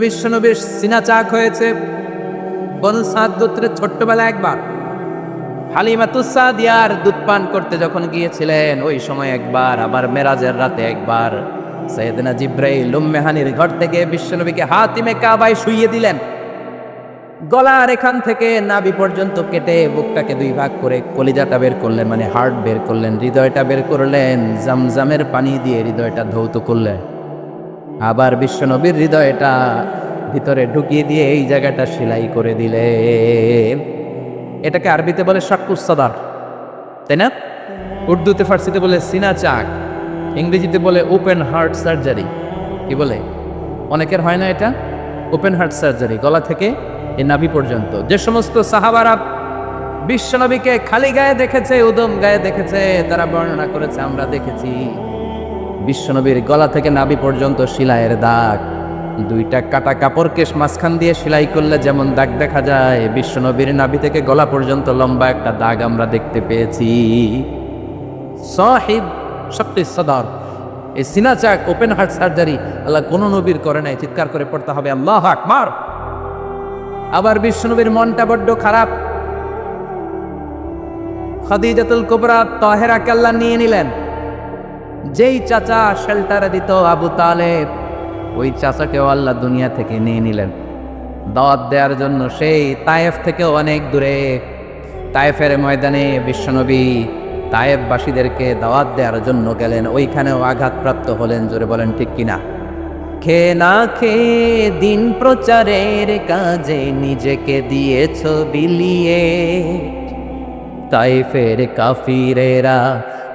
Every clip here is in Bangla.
বিশ্বনবীর সিনা চাক হয়েছে। বনু সাদ গোত্রের ছোট্টবেলা একবার। হালিমা তুসাদিয়ার দুধ পান করতে যখন গিয়েছিলেন, ওই সময় একবার, আবার মেরাজের রাতে একবার। সৈয়দনা জিব্রাইল উম্মেহানির ঘর থেকে বিশ্বনবীকে হাতিমে কাবায় শুইয়ে দিলেন। গলার এখান থেকে নাভি পর্যন্ত কেটে বুকটাকে দুই ভাগ করে কলিজাটা বের করলেন মানে হার্ট বের করলেন, হৃদয়টা বের করলেন, জামজামের পানি দিয়ে হৃদয়টা ধৌত করলেন। আবার বিশ্বনবীর হৃদয়টা ভিতরে ঢুকিয়ে দিয়ে এই জায়গাটা সেলাই করে দিলে। এটাকে আরবিতে বলে সাক্কুসাদার তাই না? উর্দুতে, ফার্সিতে বলে সিনা চাক, ইংরেজিতে বলে ওপেন হার্ট সার্জারি। কি বলে? অনেকের হয় না এটা? ওপেন হার্ট সার্জারি, গলা থেকে এই নাভি পর্যন্ত। যে সমস্ত সাহাবারা বিশ্বনবীকে খালি গায়ে দেখেছে, উদম গায়ে দেখেছে, তারা বর্ণনা করেছে, আমরা দেখেছি। বিশ্বনবীর গলা থেকে নাভি পর্যন্ত শিলাইয়ের দাগ। দুইটা কাটা কাপড়কে মাঝখান দিয়ে সেলাই করলে যেমন দাগ দেখা যায়, বিশ্বনবীর নাভি থেকে গলা পর্যন্ত লম্বা একটা দাগ আমরা দেখতে পেয়েছি। সাহিব শক্তি সদর, এই সিনা চাক ওপেন হার্ট সার্জারি আল্লাহ কোন নবীর করে নাই, চিৎকার করে পড়তে হবে, আল্লাহ আকবার। আবার বিশ্বনবীর মনটা বড্ড খারাপ। খাদিজাতুল কুবরা তাহেরা কাল্লা নিয়ে নিলেন। যেই চাচা শেল্টারে দিত আবু তালেব, ওই চাচাকেও আল্লাহ দুনিয়া থেকে নিয়ে নিলেন। দাওয়াত দেওয়ার জন্য সেই তায়েফ থেকেও অনেক দূরে। তায়েফের ময়দানে বিশ্বনবী তায়েফবাসীদেরকে দাওয়াত দেওয়ার জন্য গেলেন। ওইখানেও আঘাতপ্রাপ্ত হলেন, জোরে বলেন, ঠিক কিনা? খে না খেয়ে দিন প্রচারের কাজে নিজেকে দিয়েছ বিলিয়ে। তাইফের কাফিরেরা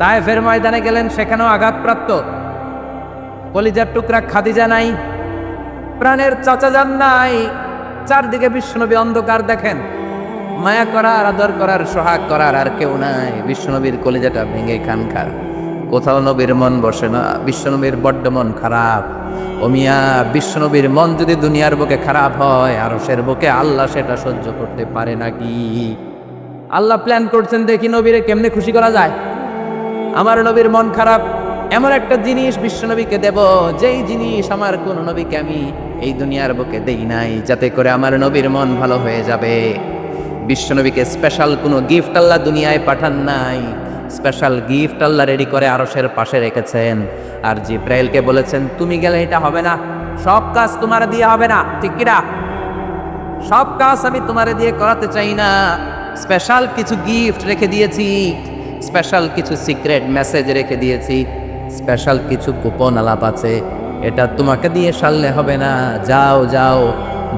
তায়েফের ময়দানে গেলেন, সেখানেও আঘাতপ্রাপ্ত। কলিজার টুকরা খাদিজা নাই, প্রাণের চাচা যান নাই। চারদিকে বিশ্বনবী অন্ধকার দেখেন। মায়া করার, আদর করার, সোহাগ করার আর কেউ নাই। বিশ্বনবীর কলিজাটা ভেঙে খান খার কোথাও নবীর মন বসে না বিশ্বনবীর বড্ড মন খারাপ। ওমিয়া বিশ্বনবীর মন যদি দুনিয়ার বুকে খারাপ হয় আর সের বুকে আল্লাহ সেটা সহ্য করতে পারে নাকি? আল্লাহ প্ল্যান করছেন দেখি নবীরে কেমনে খুশি করা যায়। আমার নবীর মন খারাপ। এমন একটা জিনিস বিশ্বনবীকে দেব, যেই জিনিস আমার কোন নবীকে আমি এই দুনিয়ার বুকে দেই নাই, যাতে করে আমার নবীর মন ভালো হয়ে যাবে। বিশ্বনবীকে স্পেশাল কোনো গিফট আল্লাহ দুনিয়ায় পাঠান নাই। স্পেশাল গিফট আল্লাহ রেডি করে আরশের পাশে রেখেছেন। আর জিব্রাইলকে বলেছেন, তুমি গেলে এটা হবে না। সব কাজ তোমার দিয়ে হবে না। ঠিক কিনা সব কাজ আমি তোমারে দিয়ে করাতে চাই না। স্পেশাল কিছু গিফট রেখে দিয়েছি। স্পেশাল কিছু সিক্রেট মেসেজ রেখে দিয়েছি, স্পেশাল কিছু কুপন আলাপ আছে, এটা তোমাকে দিয়ে সারলে হবে না। যাও যাও,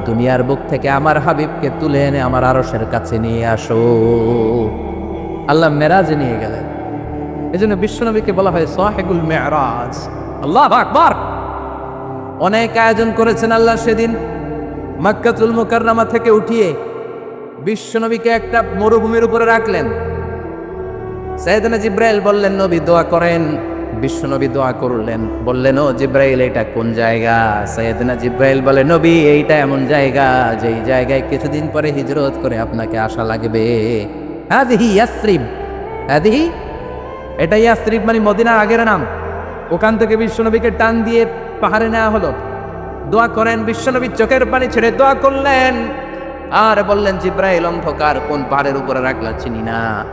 দুনিয়ার বুক থেকে আমার হাবিবকে তুলে এনে আমার আরসের কাছে নিয়ে আসো। আল্লাহ মেরাজে নিয়ে গেলেন। এই জন্য বিশ্বনবীকে বলা হয় সোহেগুল মেরাজ। আল্লাহ আকবার! অনেক আয়োজন করেছেন আল্লাহ সেদিন। মাক্কাতুল মুকাররামা থেকে উঠিয়ে বিশ্বনবীকে একটা মরুভূমির উপরে রাখলেন। সাইদানা জিব্রাইল বললেন, নবী দোয়া করেন। বিশ্বনবী দোয়া করলেন। বললেন, ও জিব্রাইল, এটা কোন জায়গা? সৈয়দনা জিব্রাইল বলে, নবী, এইটা এমন জায়গা, যেই জায়গায় কিছুদিন পরে হিজরত করে আপনাকে আশা লাগবে। হাদিহি ইয়াসরিব। হাদিহি এটা ইয়াসরিব মানে মদিনার আগের নাম। ওখান থেকে বিশ্বনবীকে টান দিয়ে পাহাড়ে নেওয়া হলো। দোয়া করেন বিশ্বনবীর চোখের পানি ছেড়ে দোয়া করলেন। আর বললেন, জিব্রাইল অন্ধকার, কোন পাহাড়ের উপরে রাখলা চিনি না।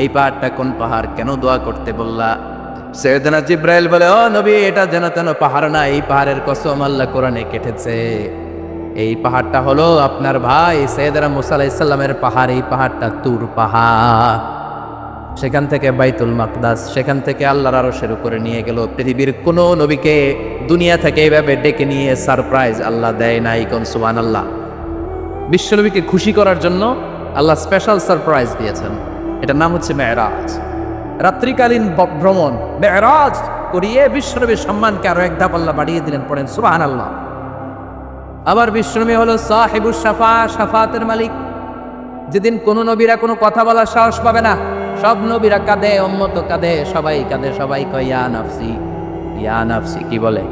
এই পাহাড়টা কোন পাহাড় কেন দোয়া করতে বললা? সৈয়দনা জিব্রাইল বলে, ও নবী, এটা যেন তেন পাহাড় না, এই পাহাড়ের কসম আল্লাহ কোরআনে কেটেছে। এই পাহাড়টা হলো আপনার ভাই সৈয়দনা মুসা আলাইসাল্লামের পাহাড়, এই পাহাড়টা তুর পাহাড়। সেখান থেকে বাইতুল মাকদাস, সেখান থেকে আল্লাহর আরশের উপরে নিয়ে গেল। পৃথিবীর কোনো নবীকে দুনিয়া থেকে এইভাবে ডেকে নিয়ে সারপ্রাইজ আল্লাহ দেয় নাই কোন সুবান আল্লাহ বিশ্বনবীকে খুশি করার জন্য আল্লাহ স্পেশাল সারপ্রাইজ দিয়েছেন। এটার নাম হচ্ছে মেয়েরাজ। রাত্রিকালীন ভ্রমণ, মেয়েরাজ করিয়ে বিশ্বনবীর সম্মানকে আরও এক ধাপ আল্লাহ বাড়িয়ে দিলেন, পড়েন সুবাহান আল্লাহ আবার বিশ্বনবী হলো সাহেবুস সাফা, সাফাতের মালিক। যেদিন কোন নবীরা কোনো কথা বলার সাহস পাবে না, সব নবীরা কাঁদে অম্মত কাঁদে, সবাই কাঁদে, সবাই কয়, ইয়া নাফসি ইয়া নাফসি কি বলে?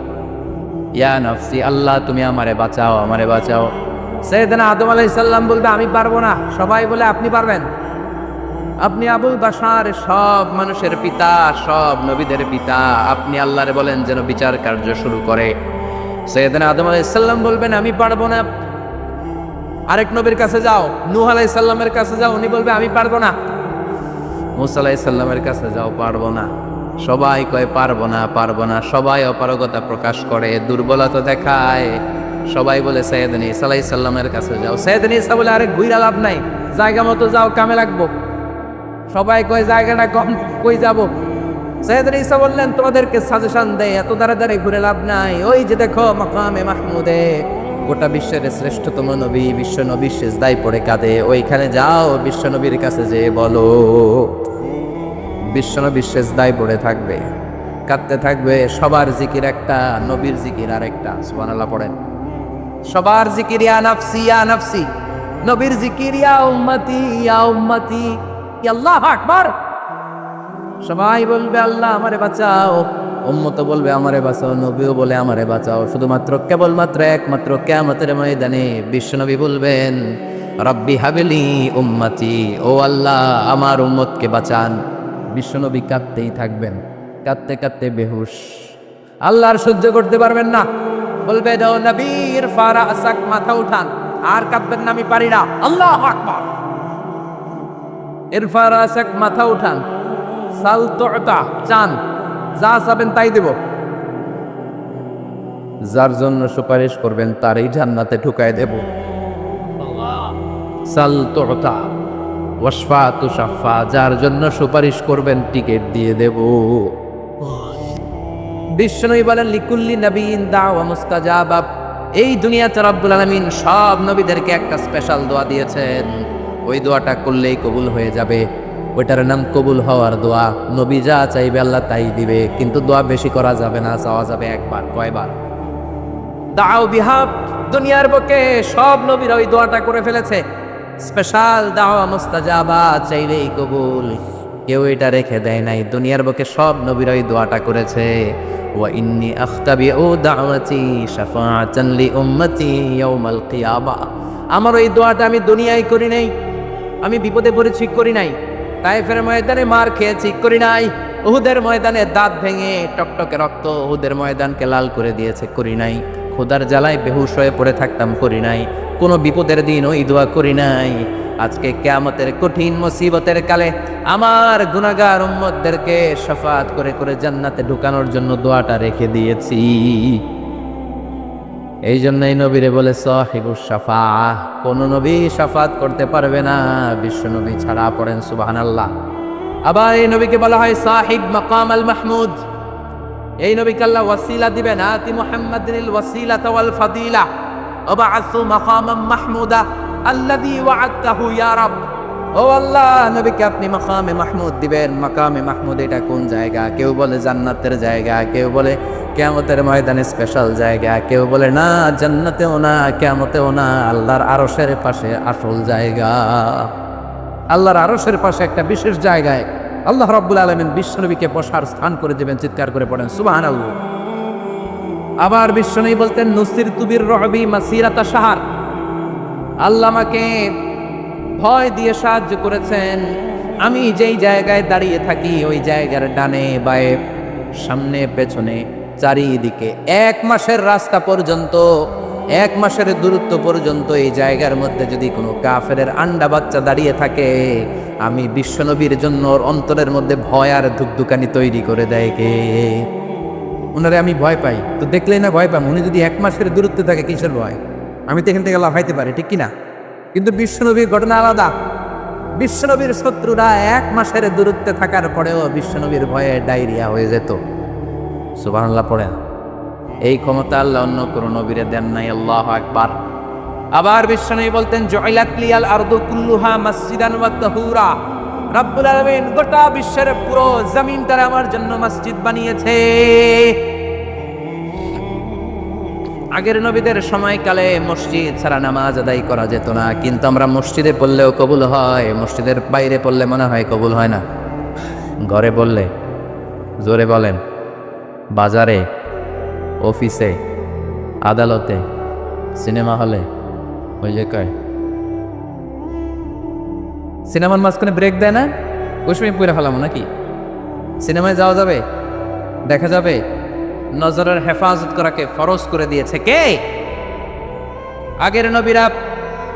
ইয়া নাফসি, আল্লাহ তুমি আমারে বাঁচাও আমারে বাঁচাও। সেদিন আদম আলাইসাল্লাম বলবে, আমি পারব না। সবাই বলে, আপনি পারবেন। আপনি আবুল বাসার সব মানুষের পিতা, সব নবীদের পিতা। আপনি আল্লাহরে বলেন যেন বিচার কার্য শুরু করে। সৈয়দনা আদম আলাইসাল্লাম বলবেন, আমি পারব না। আরেক নবীর কাছে যাও, নূহ আলাইসাল্লামের কাছে যাও, উনি বলবে, আমি পারব না। মুসা কাছে যাও, পারব না। সবাই কয়, পারব না পারব না। সবাই অপারগতা প্রকাশ করে, দুর্বলতা দেখায়। সবাই বলে, সৈয়দিন ইসা আলাইসাল্লামের কাছে যাও। সৈয়দিন ইসা বলে, আরে ঘুরা লাভ নাই। জায়গা মতো যাও, কামে লাগবো। সবাই কয় জায়গাটা কম, কই যাব? সৈয়দিন ইসা বললেন, তোমাদেরকে সাজেশন দেয় এত তাড়াতাড়ি ঘুরে লাভ নাই। ওই যে দেখো মাকামে মাহমুদে, গোটা বিশ্বের শ্রেষ্ঠতম নবী, বিশ্ব নবী শেষদায় পড়ে কাঁদে। ওইখানে যাও, বিশ্ব নবীর কাছে যে বলো। বিশ্ব নবী শেষদায় পড়ে থাকবে, কাঁদতে থাকবে। সবার জিকির একটা, নবীর জিকির আর একটা সুবহানাল্লাহ পড়েন। সবার জিকির ইয়া নাফসি ইয়া নাফসি। নবীর জিকির ইয়া উম্মতি ইয়া উম্মতি। আল্লাহু আকবার। সবাই বলবে, আল্লাহ আমারে বাঁচাও। উম্মত বলবে, আমারে বাঁচাও। নবীও বলে, আমারে বাঁচাও। শুধুমাত্র কেবলমাত্র একমাত্র কেয়ামতের ময়দানে বিশ্বনবী বলবেন, রব্বি হাবিলি উম্মতি, ও আল্লাহ আমার উম্মতকে বাঁচান। বিশ্বনবী কাঁদতেই থাকবেন, কাঁদতে কাঁদতে বেহুশ। আল্লাহর সহ্য করতে পারবেন না। বলবে, দাও নবীর ফারা আসাক মাথা উঠান, আর কাঁদবেন না, আমি পারি না। আল্লাহ আকবার। এরফার আসাক মাথা উঠান। সাল তোটা চান। যা চাবেন তাই দেব। যার জন্য সুপারিশ করবেন, তারই জান্নাতে ঢুকায় দেব। সাল তোটা ওয়াসফা তুষাফা যার জন্য সুপারিশ করবেন, টিকিট দিয়ে দেব। বিশ্বনবী বলেন, লিকুল্লি নবীন দাওয়া মুস্তাজাবাব এই দুনিয়াতে রব্বুল আলামিন সব নবীদেরকে একটা স্পেশাল দোয়া দিয়েছেন। ওই দোয়াটা করলেই কবুল হয়ে যাবে। ওইটার নাম কবুল হওয়ার দোয়া। নবী যা চাইবে আল্লাহ তাই দিবে। কিন্তু দোয়া বেশি করা যাবে না, চাওয়া যাবে একবার, কয়বার। দাও বিহাব, দুনিয়ার বুকে সব নবীরা ওই দোয়াটা করে ফেলেছে। স্পেশাল দাওয়া মুস্তাজাবা চাইলেই কবুল। কেউ এটা রেখে দেয় নাই। দুনিয়ার বুকে সব নবীরা ওই দোয়াটা করেছে। দাওয়াতি শাফাআতান লি উম্মতি ইয়াউমাল কিয়ামা। আমার ওই দোয়াটা আমি দুনিয়ায় করি নাই। আমি বিপদে পড়ে ঠিক করি নাই। তাইফের ময়দানে মার খেয়ে ঠিক করি নাই। উহুদের ময়দানে দাঁত ভেঙে টকটকে রক্ত উহুদের ময়দানকে লাল করে দিয়েছে করি নাই। খোদার জ্বালায় বেহুশ হয়ে পড়ে থাকতাম করি নাই। কোনো বিপদের দিন ওই দোয়া করি নাই। আজকে কেয়ামতের কঠিন মুসিবতের কালে আমার গুনাগার উম্মতদেরকে শফাত করে করে জান্নাতে ঢুকানোর জন্য দোয়াটা রেখে দিয়েছি। এই জন্যই নবীরে বলে সাহিবু সাফা কোন নবী সাফাত করতে পারবে না, বিশ্ব নবী ছাড়া পড়েন সুবাহান আল্লাহ আবার এই নবীকে বলা হয়, সাহিব মাকাম আল মাহমুদ। এই নবীকে আল্লাহ ওয়াসিলা দিবেন, আতি মুহাম্মাদিন ওয়াসিলা ওয়াল ফাদিলা। ওবাআসু মাকামাম মাহমুদা আল্লাযী ওয়া'আদতাহু ইয়া রাব। ও আল্লাহ, নবীকে আপনি মাকামে মাহমুদ দিবেন। মাকামে মাহমুদ এটা কোন জায়গা? কেউ বলে জান্নাতের জায়গা, কেউ বলে কেয়ামতের ময়দানে স্পেশাল জায়গা, কেউ বলে না, জান্নাতেও না, কেয়ামতেও না। আল্লাহর আরশের পাশে আসল জায়গা। আল্লাহর আরশের পাশে একটা বিশেষ জায়গায় আল্লাহ রব্বুল আলমিন বিশ্বনবীকে বসার স্থান করে দেবেন, চিৎকার করে পড়েন সুবাহান আবার বিশ্বনবী বলতেন নুসির তুবির রহবি মাসিরাতা সাহার আল্লাহ আমাকে ভয় দিয়ে সাহায্য করেছেন। আমি যেই জায়গায় দাঁড়িয়ে থাকি, ওই জায়গার ডানে বায়ে, সামনে পেছনে, চারিদিকে এক মাসের রাস্তা পর্যন্ত, এক মাসের দূরত্ব পর্যন্ত এই জায়গার মধ্যে যদি কোনো কাফের আন্ডা বাচ্চা দাঁড়িয়ে থাকে, আমি বিশ্বনবীর জন্য ওর অন্তরের মধ্যে ভয় আর ধুকধুকানি তৈরি করে দেয় কে? ওনারে আমি ভয় পাই। তো দেখলেই না ভয় পাম। উনি যদি এক মাসের দূরত্বে থাকে, কিসের ভয়? আমি তো এখান থেকে লাফাইতে পারি, ঠিক কিনা কিন্তু বিশ্বনবীর ঘটনা আলাদা। বিশ্বনবীর শত্রুরা এক মাসের দূরত্বে থাকার পরেও বিশ্বনবীর ভয়ে ডায়রিয়া হয়ে যেত। সুবহানাল্লাহ, পড়ে এই ক্ষমতা আল্লাহ অন্য কোন নবীরে দেন নাই, আল্লাহ একবার আবার বিশ্বনবী বলতেন জয়লাত লিয়াল আরদু কুল্লুহা মসজিদান ওয়া তাহুরা। আলামিন গোটা বিশ্বের পুরো জমিনটারে আমার জন্য মসজিদ বানিয়েছে। আগের নবীদের সময়কালে মসজিদ ছাড়া নামাজ আদায় করা যেত না। কিন্তু আমরা মসজিদে পড়লেও কবুল হয়, মসজিদের বাইরে পড়লে মনে হয় কবুল হয় না। ঘরে বললে, জোরে বলেন, বাজারে, অফিসে, আদালতে, সিনেমা হলে, ওই যে কয়। সিনেমার মাঝখানে ব্রেক দেয় না? ওই সময় পুরে ফেলাম নাকি? সিনেমায় যাওয়া যাবে? দেখা যাবে? নজরের হেফাজত করাকে ফরজ করে দিয়েছে কে? আগের নবীরা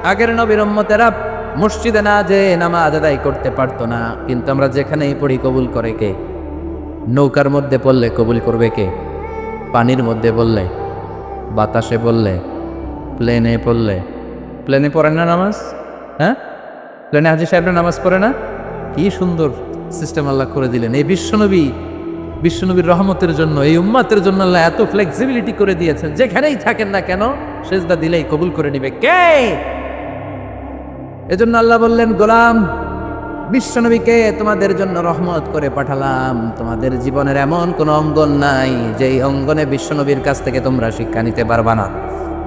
আগের নবীর উম্মতেরা মসজিদে না যে নামাজ আদায় করতে পারতো না। কিন্তু আমরা যেখানেই পড়ি কবুল করে কে? নৌকার মধ্যে পড়লে কবুল করবে কে? পানির মধ্যে বললে বাতাসে বললে প্লেনে পড়লে? প্লেনে পড়ে না নামাজ? হ্যাঁ? প্লেনে হাজি সাহেবরা নামাজ পড়ে না? কি সুন্দর সিস্টেম আল্লাহ করে দিলেন। এই বিশ্বনবী বিশ্বনবীর রহমতের জন্য, এই উম্মাতের জন্য আল্লাহ এত ফ্লেক্সিবিলিটি করে দিয়েছেন, যেখানেই থাকেন না কেন, সেজদা দিলেই কবুল করে নিবে। কে? এজন্য আল্লাহ বললেন, গোলাম, বিশ্বনবীকে তোমাদের জন্য রহমত করে পাঠালাম। তোমাদের জীবনের এমন কোনো অঙ্গন নাই, যেই অঙ্গনে বিশ্বনবীর কাছ থেকে তোমরা শিক্ষা নিতে পারবা না।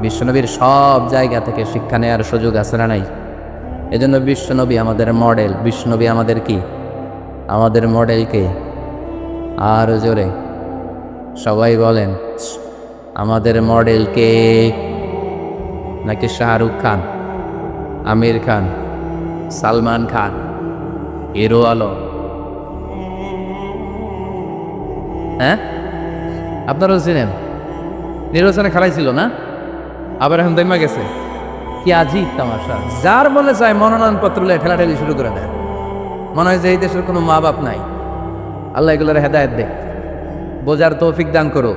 বিশ্বনবীর সব জায়গা থেকে শিক্ষা নেওয়ার সুযোগ আছে না নাই? এজন্য বিশ্বনবী আমাদের মডেল বিশ্বনবী আমাদের কি? আমাদের মডেলকে আর জোরে। সবাই বলেন, আমাদের মডেলকে নাকি শাহরুখ খান, আমির খান, সালমান খান, হিরো আলম? হ্যাঁ? আপনারাও চিনেন? নির্বাচনে খেলাইছিল না? আবার এখন দৈমা গেছে। কি আজিব তামাশা। যার মনে চায় মনোনয়নপত্র ঠেলাঠেলি শুরু করে দেয়। মনে হয় যে এই দেশের কোনো মা বাপ নাই। আল্লাহ এগুলোর হেদায়ত দেখ বোঝার তৌফিক দান করো।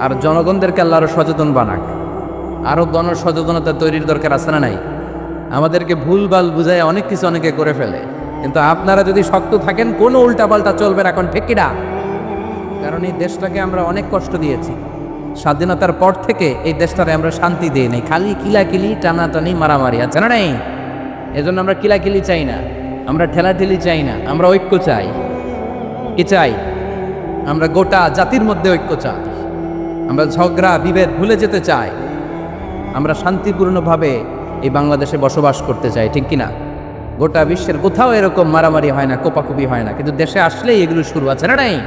আর জনগণদেরকে আল্লাহ আরও সচেতন বানাক। আরও গণ সচেতনতা তৈরির দরকার আছে না নাই? আমাদেরকে ভুল ভালো বুঝায় অনেক কিছু অনেকে করে ফেলে। কিন্তু আপনারা যদি শক্ত থাকেন, কোনো উল্টাপাল্টা চলবে এখন ঠেকিরা কারণ এই দেশটাকে আমরা অনেক কষ্ট দিয়েছি। স্বাধীনতার পর থেকে এই দেশটারে আমরা শান্তি দিই নাই। খালি কিলাকিলি, টানাটানি, মারামারি আছে না নেই? এজন্য আমরা কিলাকিলি চাই না। আমরা ঠেলাঠেলি চাই না। আমরা ঐক্য চাই। কি চাই। আমরা গোটা জাতির মধ্যে ঐক্য চাই। আমরা ঝগড়া, বিভেদ ভুলে যেতে চাই। আমরা শান্তিপূর্ণভাবে এই বাংলাদেশে বসবাস করতে চাই, ঠিক কিনা? গোটা বিশ্বের কোথাও এরকম মারামারি হয় না, কোপাকুপি হয় না। কিন্তু দেশে আসলেই এগুলো শুরু আছে, না নাই?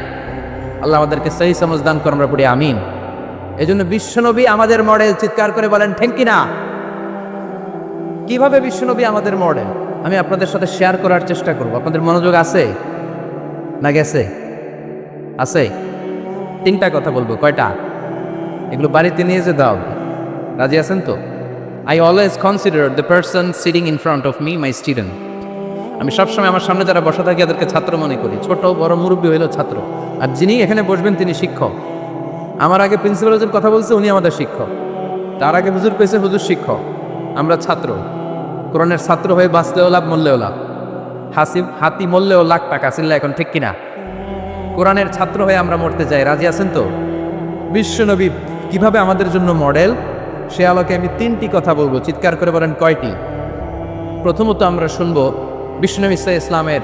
আল্লাহ আমাদেরকে সেই সমজ দান করে আমরা পড়ি, আমিন। এই জন্য বিশ্বনবী আমাদের মডেল চিৎকার করে বলেন, ঠিক কিনা? কীভাবে বিশ্বনবী আমাদের মডেল? আমি আপনাদের সাথে শেয়ার করার চেষ্টা করব। আপনাদের মনোযোগ আছে? না গেছে? আছে? তিনটা কথা বলব, কয়টা? এগুলো বাড়িতে নিয়ে যেতে হবে রাজি আছেন তো? I always consider the person sitting in front of me my student আমি সবসময় আমার সামনে যারা বসা থাকি তাদেরকে ছাত্র মনে করি। ছোট, বড় মুরব্বী হইল ছাত্র। আর যিনি এখানে বসবেন তিনি শিক্ষক। আমার আগে প্রিন্সিপাল হুজুর কথা বলছে, উনি আমাদের শিক্ষক। তার আগে হুজুর পেয়েছে হুজুর শিক্ষক। আমরা ছাত্র। কোরআনের ছাত্র হয়ে বাঁচলেও লাভ, মরলেও লাভ। হাসি হাতি মরলেও লাখ টাকা চিল্লা এখন ঠিক কিনা? কোরআনের ছাত্র হয়ে আমরা মরতে যাই রাজি আছেন তো? বিশ্বনবী কীভাবে আমাদের জন্য মডেল? সে আলোকে আমি তিনটি কথা বলব, চিৎকার করে বলেন কয়টি? প্রথমত আমরা শুনব বিষ্ণু ইসা ইসলামের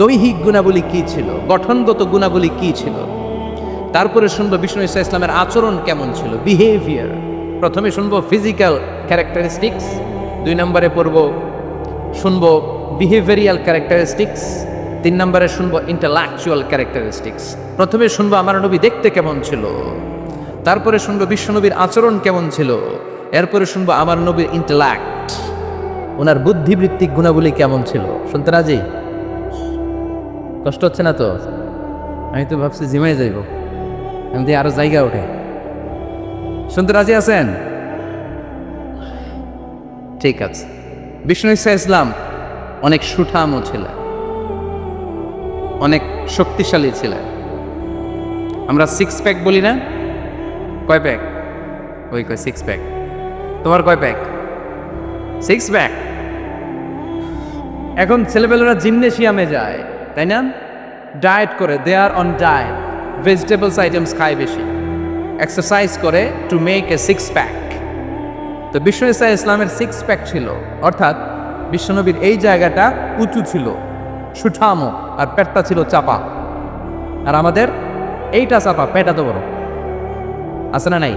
দৈহিক গুণাবলী কি ছিল, গঠনগত গুণাবলী কি ছিল? তারপরে শুনব বিষ্ণু ইসা ইসলামের আচরণ কেমন ছিল বিহেভিয়ার প্রথমে শুনব ফিজিক্যাল ক্যারেক্টারিস্টিক্স দুই নম্বরে পড়ব, শুনব বিহেভিয়ারিয়াল ক্যারেক্টারিস্টিক্স তিন নম্বরে শুনব ইন্টালেকচুয়াল ক্যারেক্টারিস্টিক্স প্রথমে শুনব আমার নবী দেখতে কেমন ছিল, তারপরে শুনব বিশ্বনবীর আচরণ কেমন ছিল, এরপরে শুনব আমার নবীর ইন্টালাক্ট ওনার বুদ্ধিবৃত্তিক গুণাবলী কেমন ছিল। শুনতে রাজি? কষ্ট হচ্ছে না তো? আমি তো ভাবছি জিমাই যাইব, আমি দিয়ে আরও জায়গা ওঠে। শুনতে রাজি আছেন? ঠিক আছে। বিষ্ণু ইসা ইসলাম অনেক সুঠামও ছিলেন। অনেক শক্তিশালী ছিলেন। আমরা সিক্স প্যাক বলি না? কয় প্যাক ওই কয় সিক্স প্যাক তোমার কয় প্যাক সিক্স প্যাক এখন ছেলেবেলেরা জিমনেশিয়ামে যায়, তাই না? ডায়েট করে they are on diet vegetables items খায় বেশি। এক্সারসাইজ করে to make a six pack তো ইসা ইসলামের সিক্স প্যাক ছিল। অর্থাৎ বিশ্বনবীর এই জায়গাটা উঁচু ছিল, সুঠামো, আর পেটটা ছিল চাপা। আর আমাদের এইটা চাপা, পেটা তো বড়। আছে না নাই?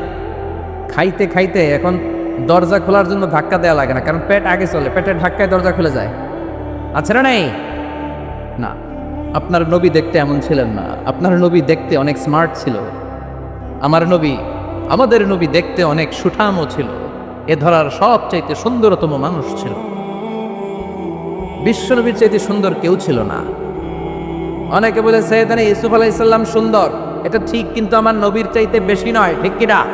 খাইতে খাইতে এখন দরজা খোলার জন্য ধাক্কা দেওয়া লাগে না, কারণ পেট আগে চলে, পেটের ধাক্কায় দরজা খুলে যায়। আছে না নাই? না, আপনার নবী দেখতে এমন ছিলেন না। আপনার নবী দেখতে অনেক স্মার্ট ছিল। আমার নবী, আমাদের নবী দেখতে অনেক সুঠামও ছিল। এ ধরার সবচাইতে সুন্দরতম মানুষ ছিল। বিশ্বনবীর চাইতে সুন্দর কেউ ছিল না। অনেকে বলে, সৈয়দানা ইউসুফ আলাইসাল্লাম সুন্দর। এটা ঠিক, কিন্তু আমার নবীর চাইতে বেশি নয়, ঠিক কিনা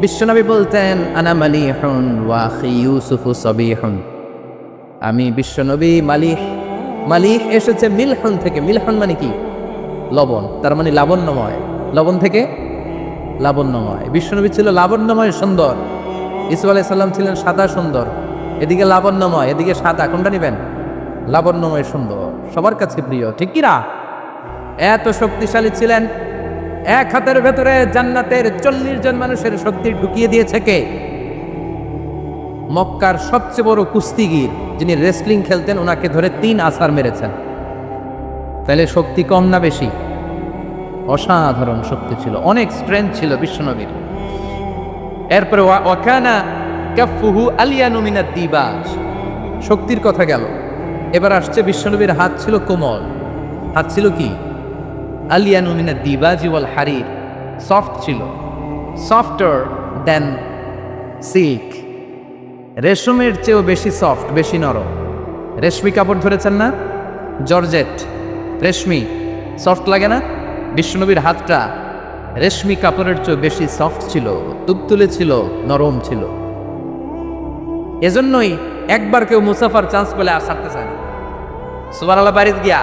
বিশ্বনবী বলতেন, আনা মালিহুন ওয়াখি ইউসুফু সবিহুন। আমি বিশ্বনবী মালিহ। মালিহ এসেছে মিলহন থেকে। মিলহন মানে কি? লবণ। তার মানে লাবণ্যময়। লবণ থেকে লাবণ্যময়। বিশ্বনবী ছিল লাবণ্যময় সুন্দর। ইসু আলাইসাল্লাম ছিলেন সাদা সুন্দর। এদিকে লাবণ্যময়, এদিকে সাদা, কোনটা নেবেন? লাবণ্যময় সুন্দর, সবার কাছে প্রিয়, ঠিক কিনা এত শক্তিশালী ছিলেন, এক হাতের ভেতরে জান্নাতের চল্লিশ জন মানুষের শক্তি ঢুকিয়ে দিয়েছে কে? মক্কার সবচেয়ে বড় কুস্তিগির, যিনি রেসলিং খেলতেন, ওনাকে ধরে তিন আসার মেরেছেন। তাহলে শক্তি কম না বেশি? অসাধারণ শক্তি ছিল, অনেক স্ট্রেংথ ছিল বিশ্বনবীর। এরপরে ওয়া- ওয়াকানা কাফুহু আলিয়ানু মিনাদ দিবাজ। শক্তির কথা গেল। এবার আসছে বিশ্বনবীর হাত ছিল কোমল। হাত ছিল কি? আলিয়ানু মিনাদ দিবাজি ওয়াল হারির। সফট ছিল। Softer than silk. রেশমের চেয়েও বেশি সফট, বেশি নরম। রেশমি কাপড় ধরেছেন না? জর্জেট, রেশমি। সফট লাগে না? বিষ্ণুনবীর হাতটা রেশমি কাপড়ের চেয়েও বেশি সফট ছিল তুলতুলে ছিল, নরম ছিল। এজন্যই একবার কেউ মুসাফার চান্স পেলে আর ছাড়তে চায় না। সুবার আল্লাহ বাড়িতে গিয়া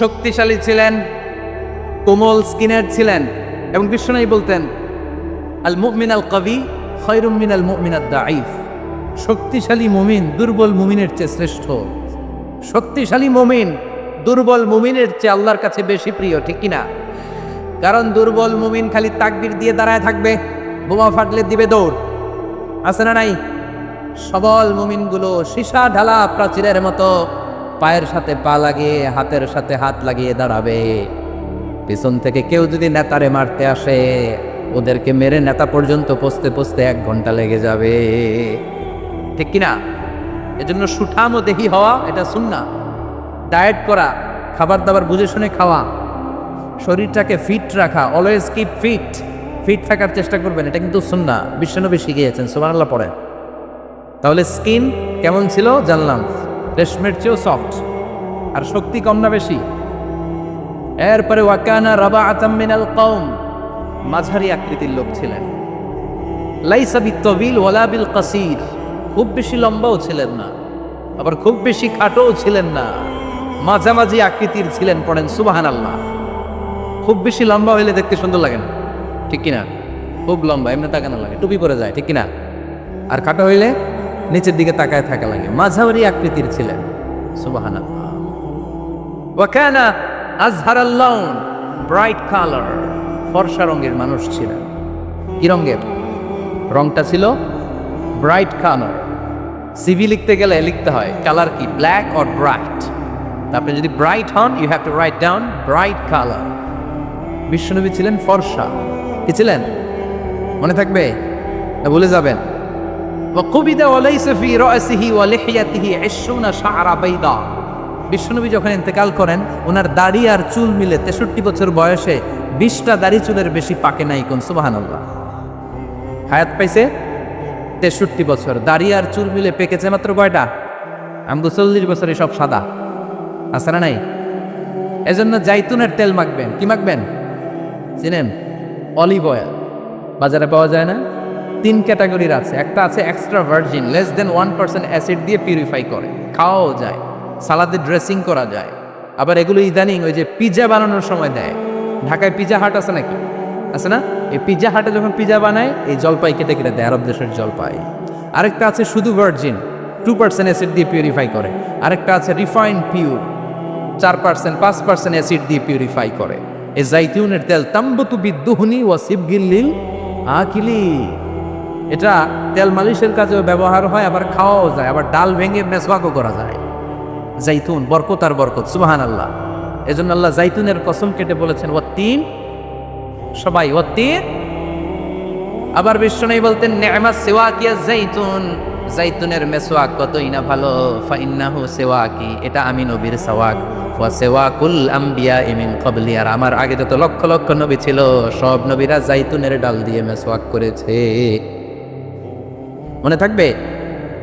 শক্তিশালী ছিলেন, কোমল স্কিনের ছিলেন এবং বিশ্বনবী বলতেন, আল মুমিন আল কবি খৈরুম মিনাল মুমিন আল দাইফ শক্তিশালী মুমিন দুর্বল মুমিনের চেয়ে শ্রেষ্ঠ। শক্তিশালী মুমিন দুর্বল মুমিনের চেয়ে আল্লাহর কাছে বেশি প্রিয়, ঠিক কিনা? কারণ দুর্বল মুমিন খালি তাকবির দিয়ে দাঁড়ায় থাকবে, বোমা ফাটলে দিবে দৌড়। আছে না নাই? সবল মুমিনগুলো সীসা ঢালা প্রাচীরের মতো পায়ের সাথে পা লাগিয়ে, হাতের সাথে হাত লাগিয়ে দাঁড়াবে। পিছন থেকে কেউ যদি নেতারে মারতে আসে, ওদেরকে মেরে নেতা পর্যন্ত পৌঁছতে পৌঁছতে এক ঘণ্টা লেগে যাবে। ঠিক কিনা? এজন্য সুঠাম ও দেহি হওয়া, এটা শুননা ডায়েট করা, খাবার দাবার বুঝে শুনে খাওয়া। শরীরটাকে ফিট রাখা অলওয়েজ কিপ ফিট ফিট থাকার চেষ্টা করবেন, এটা কিন্তু শুননা বিশ্বনবী শিখিয়েছেন, সুবহানাল্লাহ পড়েন। তাহলে স্কিন কেমন ছিল? জানলাম। রেশমের চেয়েও সফট আর শক্তি কম না বেশি? এরপরে ওয়াকানা রাবা আতামিনাল কৌম মাঝারি আকৃতির লোক ছিলেন। লাইসা বিত্তবিল ওয়ালা বিল কাসির। খুব বেশি লম্বাও ছিলেন না, আবার খুব বেশি খাটোও ছিলেন না। মাঝামাঝি আকৃতির ছিলেন, পড়েন সুবাহান আল্লাহ খুব বেশি লম্বা হইলে দেখতে সুন্দর লাগে না। ঠিক কিনা? খুব লম্বা, এমনি তাকানো লাগে, টুপি পরে যায়, ঠিক কিনা? আর খাটো হইলে নিচের দিকে তাকায় থাকা লাগে। মাঝামারি আকৃতির ছিলেন সুবাহান ওয়াকানা আজহার আল্লাউন ব্রাইট কালার, ফর্সা রঙের মানুষ ছিলেন। কি রঙের? রংটা ছিল ব্রাইট কালার। সিভি লিখতে গেলে লিখতে হয়, কালার কি, ব্ল্যাক অর ব্রাইট? আপনি যদি ব্রাইট হন you have to write down bright colour বিশ্বনবী ছিলেন ফর্সা। কি ছিলেন? মনে থাকবে? না, ভুলে যাবেন। বিষ্ণুনবী যখন ইন্তেকাল করেন, ওনার দাড়ি আর চুল মিলে তেষট্টি বছর বয়সে বিশটা দাড়ি চুলের বেশি পাকে নাই কোন সুবাহান্লাহ হায়াত পাইছে? তেষট্টি বছর। দাড়ি আর চুল মিলে পেকেছে মাত্র কয়টা? আমি তো চল্লিশ বছর সব সাদা। আছে না নাই? এজন্য জাইতুনের তেল মাখবেন। কি মাখবেন? চিনেন? অলিভ অয়েল বাজারে পাওয়া যায় না? তিন ক্যাটাগরির আছে। একটা আছে extra virgin less than one percent acid দিয়ে পিউরিফাই করে। খাওয়াও যায়। সালাদে ড্রেসিং করা যায়। আবার এগুলো ইদানিং ওই যে পিজা বানানোর সময় দেয়। ঢাকায় পিজা হাট আছে নাকি? আছে না? এই পিজা হাটে যখন পিজা বানায়, এই জলপাই কেটে কেটে দেয়, আরব দেশের জলপাই। আরেকটা আছে শুধু ভার্জিন টু পার্সেন্ট অ্যাসিড দিয়ে পিউরিফাই করে। আরেকটা আছে রিফাইন্ড পিউর চার পার্সেন্ট পাঁচ পার্সেন্ট অ্যাসিড দিয়ে পিউরিফাই করে। এই জাইতুনের তেল তাম্বতু বিদ্যুহনি ও শিবগিল্লিল আকিলি। এটা তেল মালিশের কাজেও ব্যবহার হয়, আবার খাওয়াও যায়, আবার ডাল ভেঙে মেসওয়াকও করা যায়। জাইতুন, বরকত আর বরকত সুবাহান আল্লাহ এজন্য আল্লাহ জাইতুনের কসম কেটে বলেছেন ও তিন সবাই অতীর আবার বিষ্ণু বলতেন নেমা সেওয়া কিয়া জাইতুন। জাইতুনের মেসোয়াক কতই না ভালো, ফাইন্নাহু সেওয়াকি, এটা আমি নবীর সওয়াক। ওয়া সেওয়াকুল আম্বিয়া ইমিন কবলি আর আমার আগে যত লক্ষ লক্ষ নবী ছিল, সব নবীরা জাইতুনের ডাল দিয়ে মেসোয়াক করেছে। মনে থাকবে?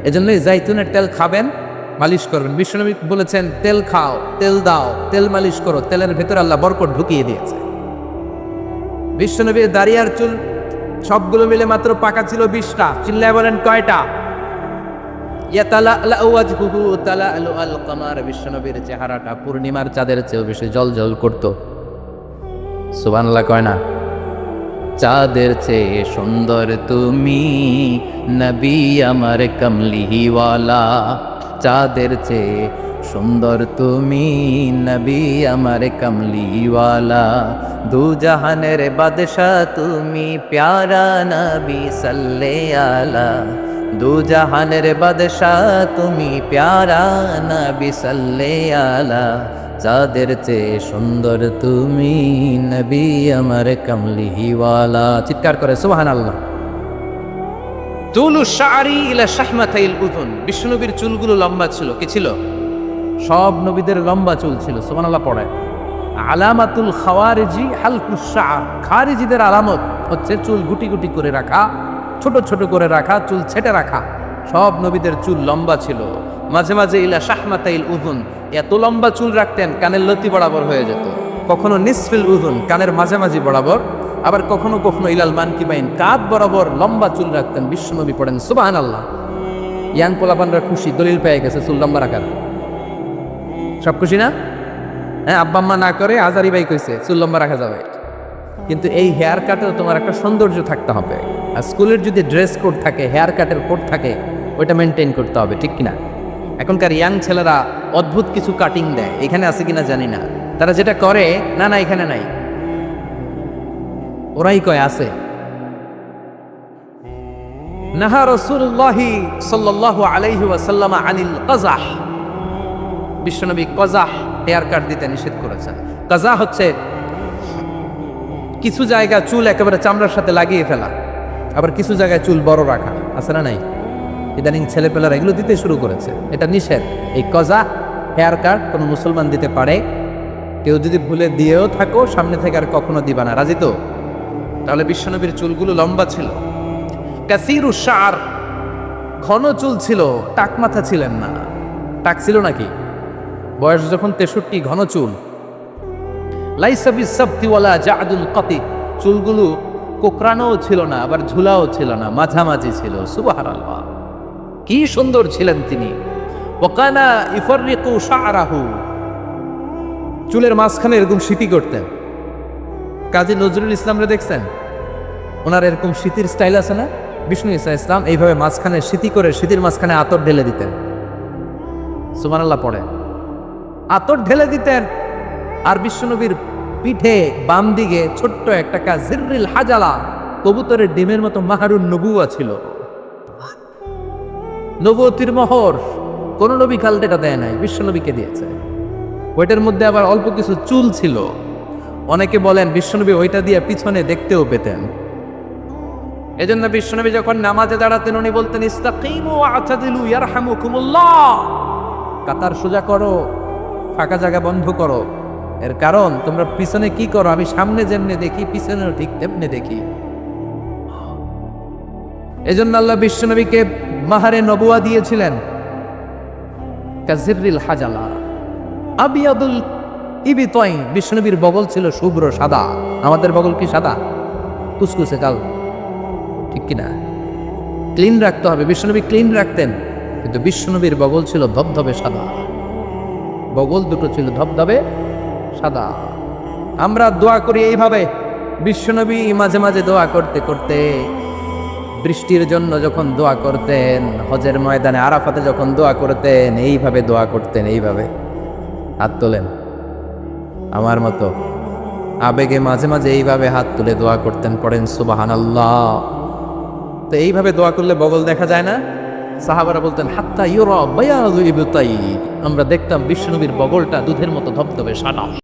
এজন্যই জাইতুনের তেল খাবেন, মালিশ করবেন। বিশ্বনবী বলেছেন, তেল খাও, তেল দাও, তেল মালিশ করো, তেলের ভেতর আল্লাহ বরকত ঢুকিয়ে দিয়েছে। বিশ্বনবীর দাঁড়িয়ার চুল সবগুলো মিলে মাত্র পাকা ছিল বিশটা, চিল্লায় বলেন কয়টা? বিশ্বনবীর চেহারাটা পূর্ণিমার চাঁদের চেয়েও বেশি জল জল করতো। সুবানলা কয় না, চাঁদের চেয়ে সুন্দর তুমি নবী আমার কমলিহিওয়ালা। চাঁদের চেয়ে সুন্দর তুমি নবী আমার কমলিওয়ালা দু জাহানের বাদশাহ তুমি, প্যারা নবী সাল্লে আলা। দু জাহানের বাদশাহ তুমি প্যারা নবী সাল্লে আলা যাদের চেয়ে সুন্দর তুমি নবী আমার কমলিহিওয়ালা চিৎকার করে সুবহান আল্লাহ তুলু শাড়ি ইলা শাহমাতাইল উদুন। বিষ্ণুনবীর চুলগুলো লম্বা ছিল কি ছিল? সব নবীদের লম্বা চুল ছিল সুবহান আল্লাহ পড়ে। আলামাতুল খাওয়ারিজি হালকুস শাআর খারিজিদের আলামত হচ্ছে চুল গুটি গুটি করে রাখা ছোট ছোট করে রাখা, চুল ছেটে রাখা। সব নবীদের চুল লম্বা ছিল। মাঝে মাঝে ইলা শাহমাতাইল উদুন এত লম্বা চুল রাখতেন কানের লতি বরাবর হয়ে যেত। কখনো নিসফিল উদুন কানের মাঝামাঝি বরাবর। আবার কখনো কখনো ইলাল মানকি মানকিবাইন, কাঁধ বরাবর লম্বা চুল রাখতেন বিশ্বনবী পড়েন সুবাহান আল্লাহ ইয়াং পোলাপানরা খুশি, দলিল পেয়ে গেছে চুল লম্বা রাখার। সব খুশি না? হ্যাঁ আব্বা আম্মা না করে আজারি বাই কইছে, চুল লম্বা রাখা যাবে। কিন্তু এই হেয়ার কাটেও তোমার একটা সৌন্দর্য থাকতে হবে। আর স্কুলের যদি ড্রেস কোড থাকে হেয়ার কাটের কোড থাকে, ওইটা মেনটেন করতে হবে, ঠিক কিনা? এখনকার ইয়াং ছেলেরা অদ্ভুত কিছু কাটিং দেয়, এখানে আছে কিনা জানি না। তারা যেটা করে, না না, এখানে নাই। ওরাই কয়, আছে। নাহা রসুল্লাহি সাল্লাল্লাহু আলাইহি ওয়াসাল্লাম আনিল কাজাহ। বিশ্বনবী কজাহ হেয়ার কাট দিতে নিষেধ করেছেন। কাজা হচ্ছে কিছু জায়গা চুল একেবারে চামড়ার সাথে লাগিয়ে ফেলা। আবার কিছু জায়গায় চুল বড় রাখা, আছে না নাই? ইদানিং ছেলেপেলারা এগুলো দিতে শুরু করেছে। এটা নিষেধ। এই কজা হেয়ার কাট কোনো মুসলমান দিতে পারে? কেউ যদি ভুলে দিয়েও থাকো, সামনে থেকে আর কখনো দিবা না। রাজি তো? তাহলে বিশ্বনবীর চুলগুলো লম্বা ছিল। কাসিরু সার ঘন চুল ছিল, টাক মাথা ছিলেন না। টাক ছিল নাকি? বয়স যখন তেষট্টি, ঘন চুল। লাইসাবি সাবতিওয়ালা জাদুল কতি। চুলগুলো কোকরানোও ছিল না, আবার ঝুলাও ছিল না, মাঝামাঝি ছিল। সুবাহার আল্লাহ কি সুন্দর ছিলেন তিনি। ওকানা ইফরিকু শাহরাহু চুলের মাঝখানে এরকম সিটি করতেন কাজী নজরুল ইসলামরে দেখছেন? ওনার এরকম শীতির স্টাইল আছে না? বিষ্ণু ইসা ইসলাম এইভাবে মাঝখানে স্মৃতি করে স্মৃতির মাঝখানে আতর ঢেলে দিতেন। সুমানাল্লাহ পড়ে। আতর ঢেলে দিতেন। আর বিশ্বনবীর পিঠে বাম দিকে ছোট্ট একটা কাজ জিররিল হাজালা, কবুতরের ডিমের মতো মাহারুন নবুয়া ছিল। নবতির মোহর, কোন নবী কাল এটা দেয় নাই বিশ্বনবীকে দিয়েছে। ওইটার মধ্যে আবার অল্প কিছু চুল ছিল। অনেকে বলেন বিশ্বনবী ওইটা দিয়ে পিছনে দেখতেও পেতেন। এজন্য বিশ্বনবী যখন নামাজে দাঁড়াতেন, উনি বলতেন কাতার সোজা করো, ফাঁকা জায়গা বন্ধ করো। এর কারণ, তোমরা পিছনে কি করো? আমি সামনে যেমনি দেখি, পিছনেও ঠিক তেমনি দেখি। এজন্য আল্লাহ বিশ্বনবীকে মাহারে নবুয়া দিয়েছিলেন। কাজিরিল হাজালা। আবিয়াদুল ইবি তয় বিষ্ণবীর বগল ছিল শুভ্র সাদা। আমাদের বগল কি সাদা? কুসকুসে কাল। ঠিক কিনা? ক্লিন রাখতে হবে। বিষ্ণনবী ক্লিন রাখতেন, কিন্তু বিষ্ণনবীর বগল ছিল ধবধবে সাদা। বগল দুটো ছিল ধবধবে সাদা। আমরা দোয়া করি এইভাবে। বিশ্বনবী মাঝে মাঝে দোয়া করতে করতে বৃষ্টির জন্য যখন দোয়া করতেন, হজের ময়দানে আরাফাতে যখন দোয়া করতেন, এইভাবে দোয়া করতেন, এইভাবে। হাত তোলেন। আমার মতো আবেগে মাঝে মাঝে এইভাবে হাত তুলে দোয়া করতেন, পড়েন সুবাহান আল্লাহ তো এইভাবে দোয়া করলে বগল দেখা যায় না? সাহাবারা বলতেন, হাত্তা ইউরা আমরা দেখতাম বিষ্ণুনবীর বগলটা দুধের মতো ধবধবে সাদা।